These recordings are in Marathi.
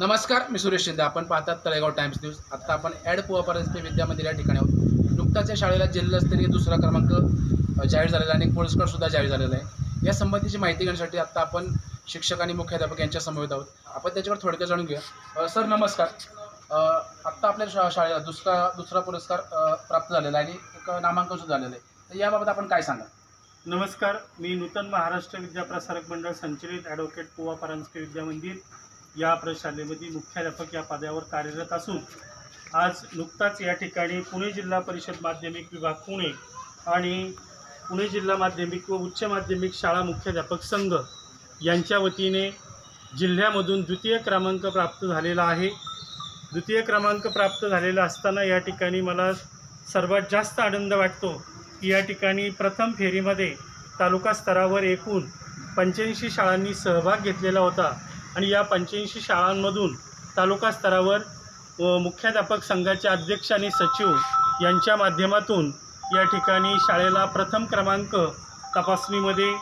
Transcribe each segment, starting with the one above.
नमस्कार मी सुरेश शिंदे. आपण पाहतात तळेगाव टाइम्स न्यूज. आता आपण ॲड पोवापर्यंत विद्या मंदिर या ठिकाणी आहोत. नुकताच या शाळेला जिल्हास्तरीय दुसरा क्रमांक जाहीर झालेला आहे आणि पुरस्कारसुद्धा जाहीर झालेला आहे. या संबंधीची माहिती घेण्यासाठी आता आपण शिक्षक आणि मुख्याध्यापक यांच्या समवेत आहोत. आपण त्याच्यावर थोडक्यात जाणून घेऊया. सर नमस्कार. आत्ता आपल्या शा शाळेला दुसरा दुसरा पुरस्कार प्राप्त झालेला आहे आणि एक नामांकनसुद्धा झालेलं आहे. तर याबाबत आपण काय सांगा नमस्कार. मी नूतन महाराष्ट्र विद्याप्रसारक मंडळ संचलित ॲडव्होकेट पोवा परांजपे विद्या मंदिर या प्रशालेमध्ये मुख्याध्यापक या पदावर कार्यरत असून आज नुकताच या ठिकाणी पुणे जिल्हा परिषद माध्यमिक विभाग पुणे आणि पुणे जिल्हा माध्यमिक व उच्च माध्यमिक शाळा मुख्याध्यापक संघ यांच्या वतीने जिल्ह्यामधून द्वितीय क्रमांक प्राप्त झालेला आहे. द्वितीय क्रमांक प्राप्त झालेला असताना या ठिकाणी मला सर्वात जास्त आनंद वाटतो की या ठिकाणी प्रथम फेरीमध्ये तालुका स्तरावर एकूण पंच्याऐंशी शाळांनी सहभाग घेतलेला होता. आणि या पंच्याऐंशी शाळांमधून तालुका स्तरावर मुख्याध्यापक संघाचे अध्यक्ष आणि सचिव यांच्या माध्यमातून या ठिकाणी शाळेला प्रथम क्रमांक तपासणीमध्ये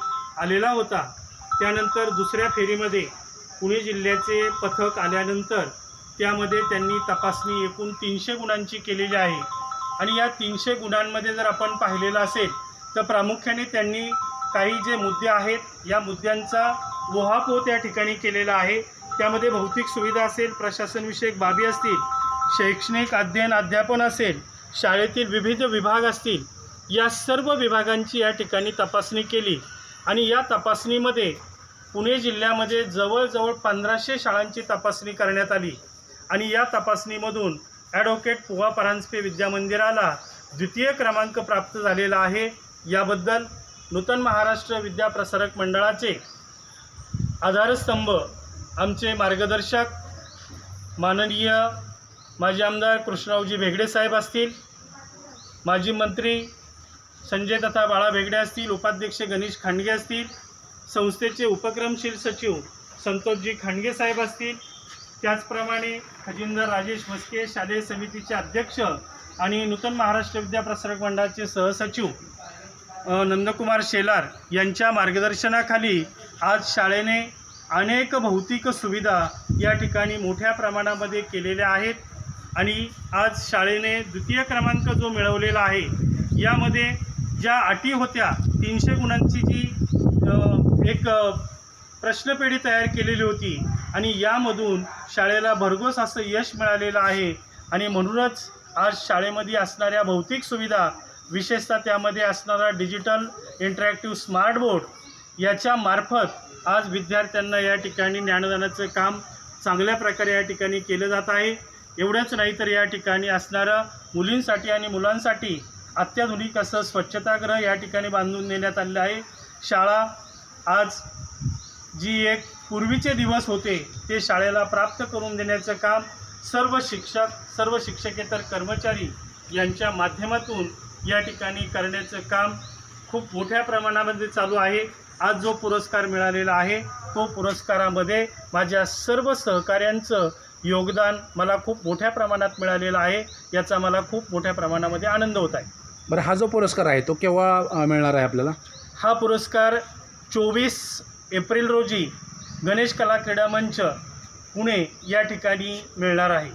आलेला होता. त्यानंतर दुसऱ्या फेरीमध्ये पुणे जिल्ह्याचे पथक आल्यानंतर त्यामध्ये त्यांनी तपासणी एकूण तीनशे गुणांची केलेली आहे. आणि या तीनशे गुणांमध्ये जर आपण पाहिलेलं असेल तर प्रामुख्याने त्यांनी काही जे मुद्दे आहेत या मुद्द्यांचा वहापोत त्या ठिकाणी केलेला आहे. त्यामध्ये भौतिक सुविधा असेल प्रशासनविषयक बाबी असतील शैक्षणिक अध्ययन अध्यापन असेल शाळेतील विविध विभाग असतील या सर्व विभागांची या ठिकाणी तपासणी केली. आणि या तपासणीमध्ये पुणे जिल्ह्यामध्ये जवळजवळ पंधराशे शाळांची तपासणी करण्यात आली. आणि या तपासणीमधून ॲडव्होकेट पुवा परांजपे विद्यामंदिराला द्वितीय क्रमांक प्राप्त झालेला आहे. याबद्दल नूतन महाराष्ट्र विद्याप्रसारक मंडळाचे आधारस्तंभ आमचे मार्गदर्शक माननीय माजी आमदार कृष्णरावजी भेगडे साहेब असतील माजी मंत्री संजय तथा बाळा भेगडे असतील उपाध्यक्ष गणेश खांडगे असतील संस्थेचे उपक्रमशील सचिव संतोषजी खांडगे साहेब असतील. त्याचप्रमाणे खजिनदार राजेश मस्के शालेय समितीचे अध्यक्ष आणि नूतन महाराष्ट्र विद्याप्रसारक मंडळाचे सहसचिव नंदकुमार शेलार यांच्या मार्गदर्शनाखाली आज शाळेने अनेक भौतिक सुविधा या ठिकाणी मोठ्या प्रमाणामध्ये केलेल्या आहेत. आणि आज शाळेने द्वितीय क्रमांक जो मिळवलेला आहे यामध्ये ज्या अटी होत्या तीनशे गुणांची जी एक प्रश्नपेढी तयार केलेली होती. आणि यामधून शाळेला भरघोस असं यश मिळालेलं आहे. आणि म्हणूनच आज शाळेमध्ये असणाऱ्या भौतिक सुविधा विशेषतः त्यामध्ये असणारा डिजिटल इंटरॅक्टिव्ह स्मार्ट बोर्ड याच्या मार्फत आज विद्यार्थ्यांना या ठिकाणी ज्ञानदानाचं काम चांगल्या प्रकारे या ठिकाणी केलं जात आहे. एवढंच नाही तर या ठिकाणी असणारं मुलींसाठी आणि मुलांसाठी अत्याधुनिक असं स्वच्छतागृह या ठिकाणी बांधून देण्यात आलेलं आहे. शाळा आज जी एक पूर्वीचे दिवस होते ते शाळेला प्राप्त करून देण्याचं काम सर्व शिक्षक सर्व शिक्षकेतर कर्मचारी यांच्या माध्यमातून या ठिकाणी करण्याचं काम खूप मोठ्या प्रमाणामध्ये चालू आहे. आज जो पुरस्कार मिळालेला आहे तो पुरस्कारामध्ये माझ्या सर्व सहकाऱ्यांचं योगदान मला खूप मोठ्या प्रमाणात मिळालेलं आहे याचा मला खूप मोठ्या प्रमाणामध्ये आनंद होत आहे. बरं हा जो पुरस्कार आहे तो केव्हा मिळणार आहे आपल्याला? हा पुरस्कार चोवीस एप्रिल रोजी गणेश कला क्रीडा मंच पुणे या ठिकाणी मिळणार आहे.